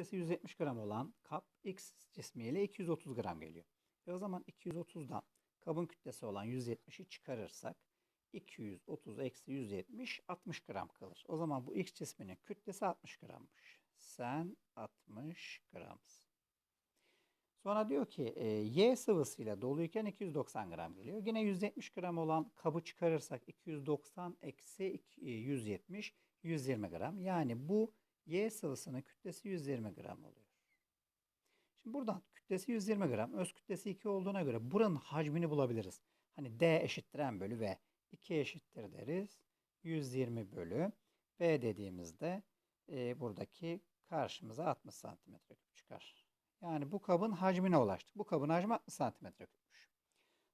kütlesi 170 gram olan kap X cismiyle 230 gram geliyor. E o zaman 230'dan kabın kütlesi olan 170'i çıkarırsak 230 eksi 170 60 gram kalır. O zaman bu X cisminin kütlesi 60 grammış. Sen 60 gramsın. Sonra diyor ki e, Y sıvısıyla doluyken 290 gram geliyor. Yine 170 gram olan kabı çıkarırsak 290 eksi iki- e, 170 120 gram. Yani bu Y sıvısının kütlesi 120 gram oluyor. Şimdi buradan kütlesi 120 gram, öz kütlesi 2 olduğuna göre buranın hacmini bulabiliriz. Hani D eşittir M bölü V. 2 eşittir deriz. 120 bölü V dediğimizde e, buradaki karşımıza 60 santimetre küp çıkar. Yani bu kabın hacmine ulaştık. Bu kabın hacmi 60 santimetre küpmüş.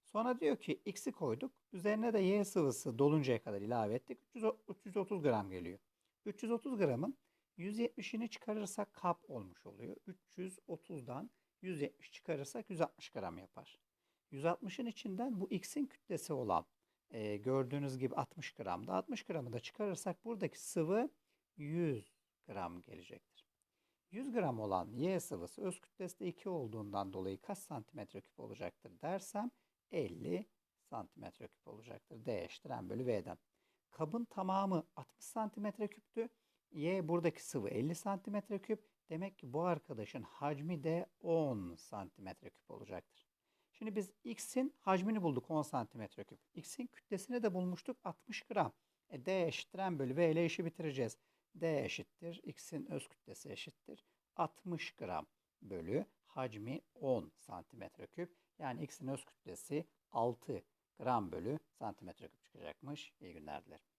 Sonra diyor ki x'i koyduk. Üzerine de y sıvısı doluncaya kadar ilave ettik. 300 330 gram geliyor. 330 gramın 170'ini çıkarırsak kap olmuş oluyor. 330'dan 170 çıkarırsak 160 gram yapar. 160'ın içinden bu x'in kütlesi olan e, gördüğünüz gibi 60 gramda. 60 gramı da çıkarırsak buradaki sıvı 100 gram gelecektir. 100 gram olan Y sıvısı öz kütlesi de 2 olduğundan dolayı kaç santimetre küp olacaktır dersem 50 santimetre küp olacaktır. D eşittir M bölü V'den. Kabın tamamı 60 santimetre küptü. Y buradaki sıvı 50 santimetre küp. Demek ki bu arkadaşın hacmi de 10 santimetre küp olacaktır. Şimdi biz X'in hacmini bulduk 10 santimetre küp. X'in kütlesini de bulmuştuk 60 gram. E, D eşittir M bölü V ile işi bitireceğiz. D eşittir. X'in öz kütlesi eşittir. 60 gram bölü hacmi 10 santimetre küp. Yani X'in öz kütlesi 6 gram bölü santimetre küp çıkacakmış. İyi günler dilerim.